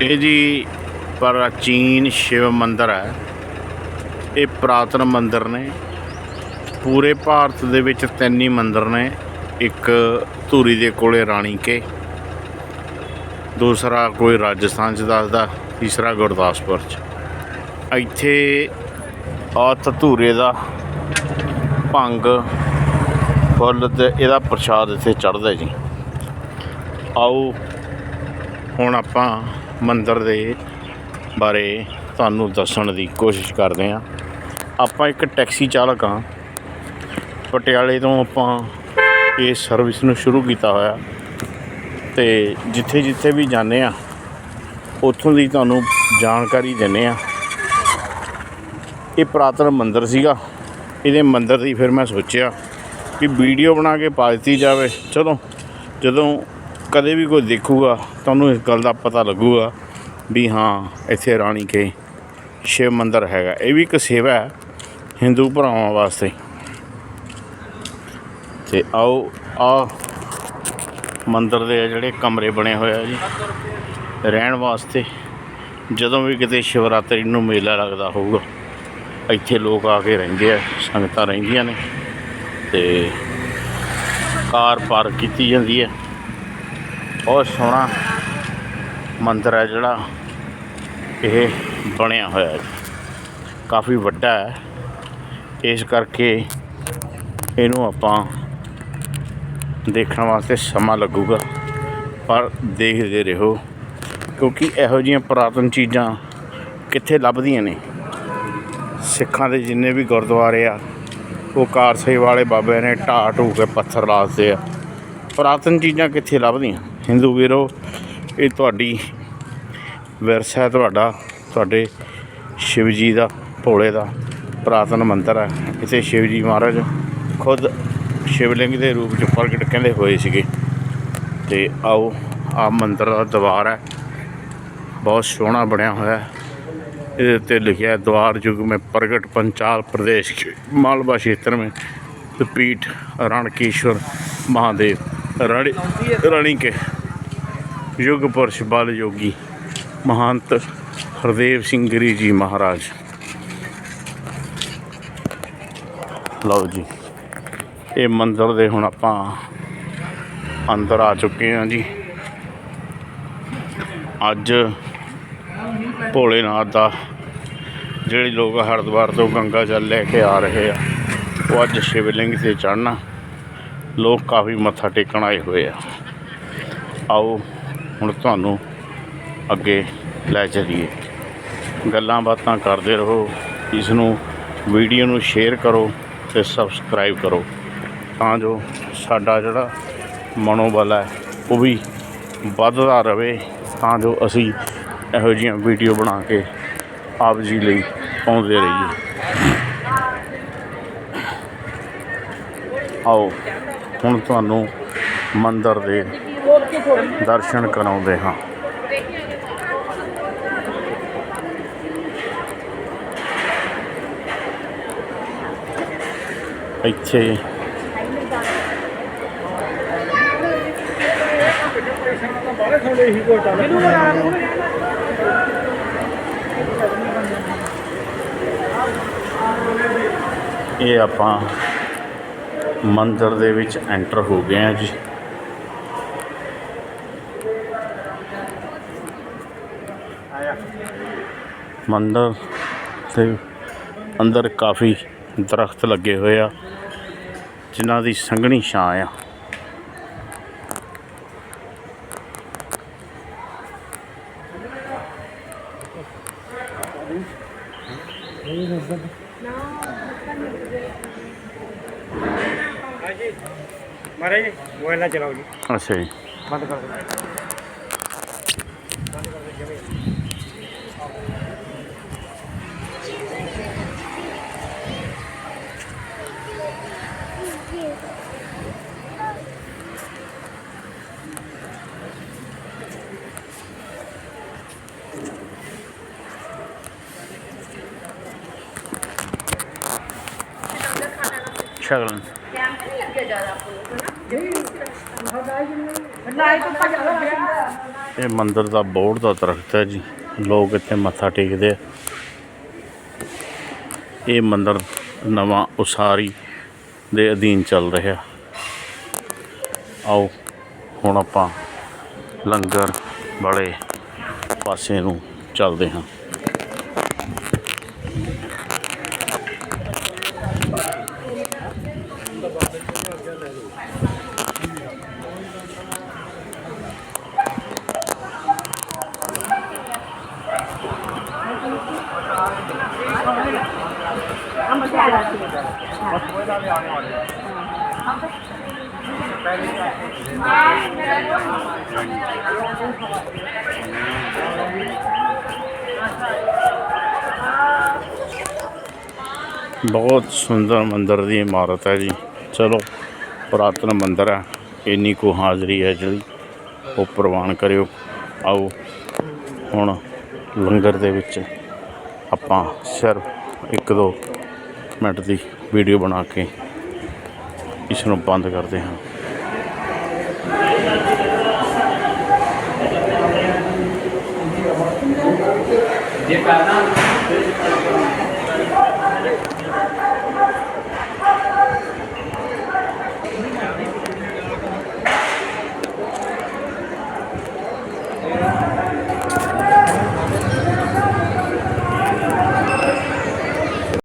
ਇਹ ਜੀ ਪ੍ਰਾਚੀਨ ਸ਼ਿਵ ਮੰਦਿਰ ਹੈ। ਇਹ ਪੁਰਾਤਨ ਮੰਦਿਰ ਨੇ। ਪੂਰੇ ਭਾਰਤ ਦੇ ਵਿੱਚ ਤਿੰਨ ਹੀ ਮੰਦਿਰ ਨੇ। ਇੱਕ ਧੂਰੀ ਦੇ ਕੋਲੇ ਰਾਣੀ ਕੇ। ਦੂਸਰਾ ਕੋਈ ਰਾਜਸਥਾਨ ਚ ਦੱਸਦਾ, ਤੀਸਰਾ ਗੁਰਦਾਸਪੁਰ ਚ। ਇੱਥੇ ਆ ਧੂਰੇ ਦਾ ਭੰਗ, ਫੁੱਲ ਤੇ ਇਹਦਾ ਪ੍ਰਸ਼ਾਦ ਇੱਥੇ ਚੜ੍ਹਦਾ ਜੀ। ਆਓ, ਹੁਣ ਆਪਾਂ ਮੰਦਰ ਦੇ ਬਾਰੇ ਤੁਹਾਨੂੰ ਦੱਸਣ ਦੀ ਕੋਸ਼ਿਸ਼ ਕਰਦੇ ਹਾਂ। ਆਪਾਂ ਇੱਕ ਟੈਕਸੀ ਚਾਲਕ ਹਾਂ। ਪਟਿਆਲੇ ਤੋਂ ਆਪਾਂ ਇਹ ਸਰਵਿਸ ਨੂੰ ਸ਼ੁਰੂ ਕੀਤਾ ਹੋਇਆ। ਤੇ ਜਿੱਥੇ ਜਿੱਥੇ ਵੀ ਜਾਂਦੇ ਆ ਉੱਥੋਂ ਦੀ ਤੁਹਾਨੂੰ ਜਾਣਕਾਰੀ ਦਿੰਦੇ ਆ ਇਹ ਪੁਰਾਤਨ ਮੰਦਿਰ ਸੀਗਾ। ਇਹਦੇ ਮੰਦਿਰ ਦੀ ਫਿਰ ਮੈਂ ਸੋਚਿਆ ਕਿ ਵੀਡੀਓ ਬਣਾ ਕੇ ਪਾ ਦਿੱਤੀ ਜਾਵੇ। ਚਲੋ, ਜਦੋਂ ਕਦੇ ਵੀ ਕੋਈ ਦੇਖੂਗਾ, ਤੁਹਾਨੂੰ ਇਸ ਗੱਲ ਦਾ ਪਤਾ ਲੱਗੂਗਾ ਵੀ ਹਾਂ, ਇੱਥੇ ਰਾਣੀ ਕੇ ਸ਼ਿਵ ਮੰਦਰ ਹੈਗਾ। ਇਹ ਵੀ ਇੱਕ ਸੇਵਾ ਹੈ ਹਿੰਦੂ ਭਰਾਵਾਂ ਵਾਸਤੇ। ਤੇ ਆਓ, ਆ ਮੰਦਰ ਦੇ ਜਿਹੜੇ ਕਮਰੇ ਬਣੇ ਹੋਏ ਆ ਜੀ। ਰਹਿਣ ਵਾਸਤੇ ਜਦੋਂ ਵੀ ਕਿਤੇ ਸ਼ਿਵਰਾਤਰੀ ਨੂੰ ਮੇਲਾ ਲੱਗਦਾ ਹੋਊਗਾ, ਇੱਥੇ ਲੋਕ ਆ ਕੇ ਰਹਿੰਦੇ ਆ, ਸੰਗਤਾਂ ਰਹਿੰਦੀਆਂ ਨੇ ਤੇ ਕਾਰ ਪਾਰਕ ਕੀਤੀ ਜਾਂਦੀ ਹੈ। ਬਹੁਤ ਸੋਹਣਾ ਮੰਦਿਰ ਹੈ ਜਿਹੜਾ ਇਹ ਬਣਿਆ ਹੋਇਆ ਹੈ। ਕਾਫੀ ਵੱਡਾ ਹੈ। ਇਸ ਕਰਕੇ ਇਹਨੂੰ ਆਪਾਂ ਦੇਖਣ ਵਾਸਤੇ ਸਮਾਂ ਲੱਗੂਗਾ, ਪਰ ਦੇਖਦੇ ਰਹੋ, ਕਿਉਂਕਿ ਇਹੋ ਜਿਹੀਆਂ ਪੁਰਾਤਨ ਚੀਜ਼ਾਂ ਕਿੱਥੇ ਲੱਭਦੀਆਂ ਨੇ? ਸਿੱਖਾਂ ਦੇ ਜਿੰਨੇ ਵੀ ਗੁਰਦੁਆਰੇ ਆ, ਉਹ ਕਾਰਸੇ ਵਾਲੇ ਬਾਬੇ ਨੇ ਢਾਹ ਢੂ ਕੇ ਪੱਥਰ ਲਾ ਦਿੱਤੇ ਆ। ਪੁਰਾਤਨ ਚੀਜ਼ਾਂ ਕਿੱਥੇ ਲੱਭਦੀਆਂ? ਹਿੰਦੂ ਵੀਰੋ ਇਹ ਤੁਹਾਡੀ ਵਿਰਸਾ ਹੈ ਤੁਹਾਡਾ ਤੁਹਾਡੇ ਸ਼ਿਵ ਜੀ ਦਾ ਭੋਲੇ ਦਾ ਪੁਰਾਤਨ ਮੰਦਿਰ ਹੈ ਇੱਥੇ ਸ਼ਿਵ ਜੀ ਮਹਾਰਾਜ ਖੁਦ ਸ਼ਿਵਲਿੰਗ ਦੇ ਰੂਪ 'ਚ ਪ੍ਰਗਟ ਕਹਿੰਦੇ ਹੋਏ ਸੀਗੇ ਤੇ ਆਓ ਆ ਮੰਦਿਰ ਦਾ ਦਵਾਰ ਹੈ ਬਹੁਤ ਸੋਹਣਾ ਬਣਿਆ ਹੋਇਆ ਹੈ ਇਹਦੇ ਉੱਤੇ ਲਿਖਿਆ ਹੈ द्वार युग में प्रगट पंचाल प्रदेश के मालवा क्षेत्र में पीठ रणकेश्वर महादेव रणि रणि के ਯੁੱਗ ਪੁਰਸ਼ ਬਲ ਯੋਗੀ ਮਹੰਤ ਹਰਦੇਵ ਸਿੰਘ ਗਿਰੀ ਜੀ ਮਹਾਰਾਜ। ਲਓ ਜੀ, ਇਹ ਮੰਦਰ ਦੇ ਹੁਣ ਆਪਾਂ ਅੰਦਰ ਆ ਚੁੱਕੇ ਹਾਂ ਜੀ। ਅੱਜ ਭੋਲੇਨਾਥ ਦਾ ਜਿਹੜੇ ਲੋਕ ਹਰਦੁਆਰ ਤੋਂ ਗੰਗਾ ਜਲ ਲੈ ਕੇ ਆ ਰਹੇ ਆ, ਉਹ ਅੱਜ ਸ਼ਿਵਲਿੰਗ ਤੇ ਚੜਨਾ ਲੋਕ ਕਾਫੀ ਮੱਥਾ ਟੇਕਣ ਆਏ ਹੋਏ ਆ। ਆਓ ਹੁਣ ਤੁਹਾਨੂੰ ਅੱਗੇ ਲੈ ਚਲੀਏ। ਗੱਲਾਂ ਬਾਤਾਂ ਕਰਦੇ ਰਹੋ, ਇਸ ਨੂੰ ਵੀਡੀਓ ਨੂੰ ਸ਼ੇਅਰ ਕਰੋ ਤੇ ਸਬਸਕ੍ਰਾਈਬ ਕਰੋ। ਤਾਂ ਜੋ ਸਾਡਾ ਜਿਹੜਾ ਮਨੋਬਲ ਹੈ, ਉਹ ਵੀ ਵੱਧਦਾ ਰਹੇ। ਤਾਂ ਜੋ ਅਸੀਂ ਇਹੋ ਜਿਹੀਆਂ ਵੀਡੀਓ ਬਣਾ ਕੇ ਆਪ ਜੀ ਲਈ ਪਾਉਂਦੇ ਰਹੀਏ। ਆਓ, ਹੁਣ ਤੁਹਾਨੂੰ ਮੰਦਰ ਦੇ ਦਰਸ਼ਨ ਕਰਾਉਂਦੇ ਹਾਂ। ਇੱਥੇ ਇਹ ਆਪਾਂ ਮੰਦਰ ਦੇ ਵਿੱਚ ਐਂਟਰ ਹੋ ਗਏ ਆ ਜੀ। ਮੰਦਿਰ ਦੇ ਅੰਦਰ ਕਾਫੀ ਦਰਖਤ ਲੱਗੇ ਹੋਏ ਆ ਜਿਨ੍ਹਾਂ ਦੀ ਸੰਘਣੀ ਛਾਂ ਆ। ਮਹਾਰਾਜ ਜੀ ਮੋਬਾਈਲ ਨਾ ਚਲਾਓ ਜੀ। ਅੱਛਾ ਜੀ। ਬੰਦ ਕਰ ਦਿਓ। ਸ਼ਗਨ। ਕੈਂਪ ਨਹੀਂ ਲੱਗਿਆ ਜ਼ਿਆਦਾ ਇਹ ਮੰਦਿਰ ਦਾ ਬੋਰਡ ਦਾ ਦਰਖਤ ਹੈ ਜੀ। ਲੋਕ ਇੱਥੇ ਮੱਥਾ ਟੇਕਦੇ ਆ। ਇਹ ਮੰਦਿਰ ਨਵਾਂ ਉਸਾਰੀ ਦੇ ਅਧੀਨ ਚੱਲ ਰਿਹਾ। ਆਓ, ਹੁਣ ਆਪਾਂ ਲੰਗਰ ਵਾਲੇ ਪਾਸੇ ਨੂੰ ਚੱਲਦੇ ਹਾਂ। ਬਹੁਤ ਸੁੰਦਰ ਮੰਦਿਰ ਦੀ ਇਮਾਰਤ ਹੈ ਜੀ। ਚਲੋ, ਪੁਰਾਤਨ ਮੰਦਿਰ ਹੈ। ਇੰਨੀ ਕੁ ਹਾਜ਼ਰੀ ਹੈ ਜਿਹੜੀ ਉਹ ਪ੍ਰਵਾਨ ਕਰਿਓ। ਆਓ, ਹੁਣ ਲੰਗਰ ਦੇ ਵਿੱਚ ਆਪਾਂ ਸਿਰਫ ਇੱਕ ਦੋ ਮਿੰਟ ਦੀ ਵੀਡੀਓ ਬਣਾ ਕੇ ਇਸ ਨੂੰ ਬੰਦ ਕਰਦੇ ਹਾਂ।